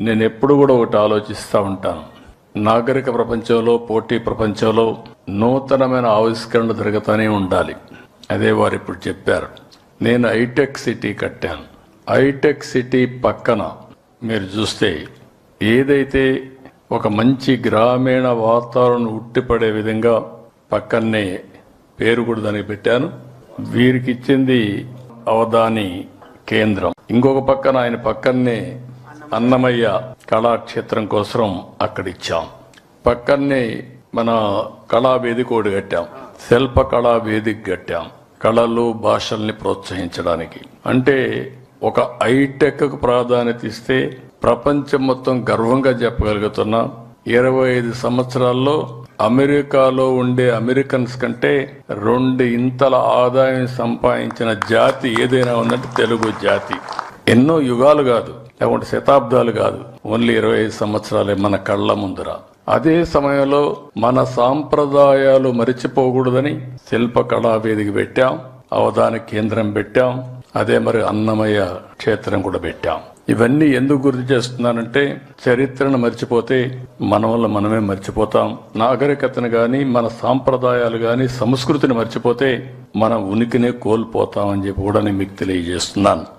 నేను ఎప్పుడు కూడా ఒకటి ఆలోచిస్తూ ఉంటాను. నాగరిక ప్రపంచంలో పోటీ ప్రపంచంలో నూతనమైన ఆవిష్కరణలు జరుగుతూనే ఉండాలి. అదే వారు ఇప్పుడు చెప్పారు. నేను హైటెక్ సిటీ కట్టాను. హైటెక్ సిటీ పక్కన మీరు చూస్తే ఏదైతే ఒక మంచి గ్రామీణ వాతావరణం ఉట్టిపడే విధంగా పక్కనే పేరు కూడా దానికి పెట్టాను. వీరికి ఇచ్చింది అవధాని కేంద్రం. ఇంకొక పక్కన ఆయన పక్కనే అన్నమయ్య కళాక్షేత్రం కోసం అక్కడ ఇచ్చాం పక్కనే మన కళా వేదిక ఒకటి కట్టాం. శిల్ప కళావేదిక కట్టాం. కళలు భాషల్ని ప్రోత్సహించడానికి. అంటే ఒక హైటెక్కు ప్రాధాన్యత ఇస్తే ప్రపంచం మొత్తం గర్వంగా చెప్పగలుగుతున్నాం. ఇరవై ఐదు సంవత్సరాల్లో అమెరికాలో ఉండే అమెరికన్స్ కంటే రెండు ఇంతల ఆదాయం సంపాదించిన జాతి ఏదైనా ఉందంటే తెలుగు జాతి. ఎన్నో యుగాలు కాదు. లేకుంటే శతాబ్దాలు కాదు ఓన్లీ ఇరవై ఐదు సంవత్సరాలే మన కళ్ళ ముందర. అదే సమయంలో మన సాంప్రదాయాలు మరిచిపోకూడదని శిల్పకళా వేదిక పెట్టాం అవధాన కేంద్రం పెట్టాం అదే మరి అన్నమయ్య క్షేత్రం కూడా పెట్టాం. ఇవన్నీ ఎందుకు గుర్తు చేస్తున్నానంటే చరిత్రను మర్చిపోతే మన వల్ల మనమే మర్చిపోతాం. నాగరికతను గాని మన సాంప్రదాయాలు గాని సంస్కృతిని మర్చిపోతే మన ఉనికినే కోల్పోతామని చెప్పి కూడా నేను మీకు తెలియజేస్తున్నాను.